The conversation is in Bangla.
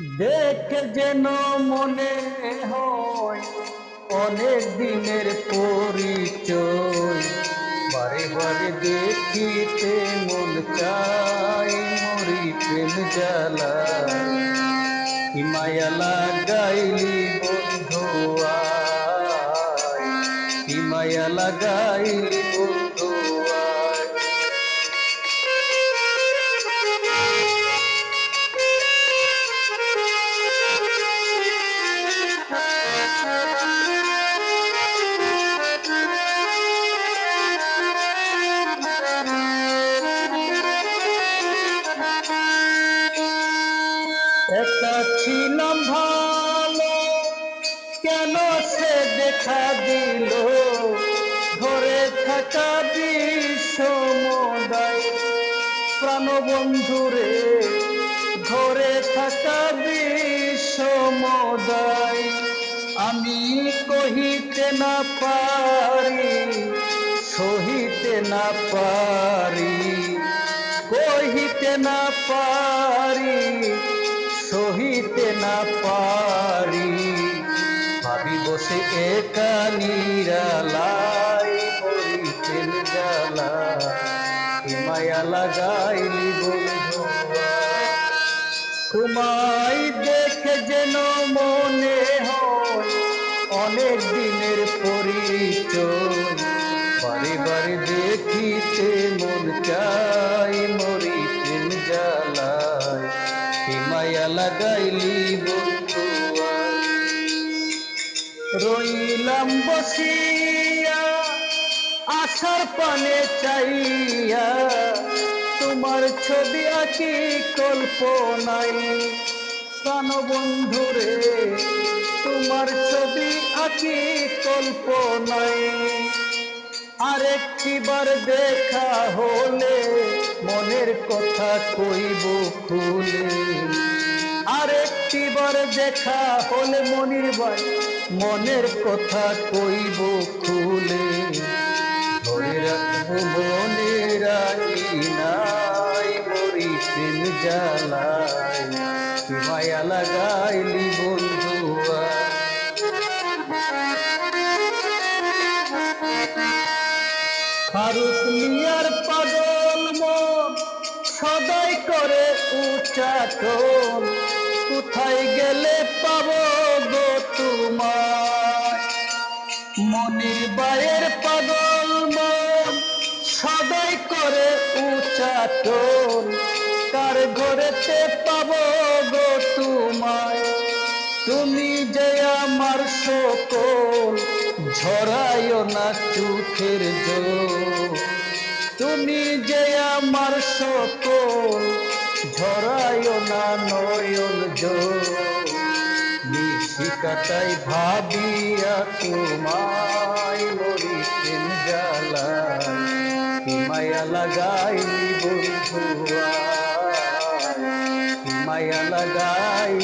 দেখে যেন মনে হয় অনেক দিনের পরিচয়। বারে বারে দেখিতে মন চাই মরি প্রেম জ্বালা হিমায়া লাগাইলি বন্ধু আয়। হিমায়া লাগাইলি বন্ধু একা ছিলাম ভালো। কেন সে দেখা দিল? ঘরে থাকা বিশ্বমদায় প্রাণবন্ধুরে ঘরে থাকা বিশ্বমদায় আমি কহিতে না পারি, সহিতে না পারি, কহিতে না পারি। নিরালাই হইতেন জ্বালা। মায়া লাগাইলি বন্ধু। তোমায় দেখে যেন মনে হয় অনেক দিনের পরিচয়। বারে বারে দেখিতে মন চাই মরি জ্বালায়। হিমায়া লাগাইলি বন্ধু? রইলাম বসিয়া আশার পানে চাইয়া। তোমার ছবি আঁকি কল্পনাই প্রাণ বন্ধুরে তোমার ছবি আঁকি কল্পনাই আরেকটিবার দেখা হলে মনের কথা কইব খুলে। আরেকটিবার দেখা হলে মনির ভাই মনের কথা কইব খুলে। ধরে নাই, মরি প্রেম মায়া লাগাইলি মিয়ার পাগল মন সদাই করে উচ্চাটন কোথায় গেলে পাব গো তোমায়? মনির বায়ের পাগল মন সদাই করে উচ্চাটন কার ঘরেতে পাবো গো তোমায়? তুমি যে আমার সকল, ঝরাইও না চোখের জল। তুমি যে আমার সকল ঝরাইও না নয়ন জো। নিশি ভাবিয়া তোমায় মরি প্রেম জ্বালা মায়া লাগাই বন্ধুয়া। মায়া লাগাই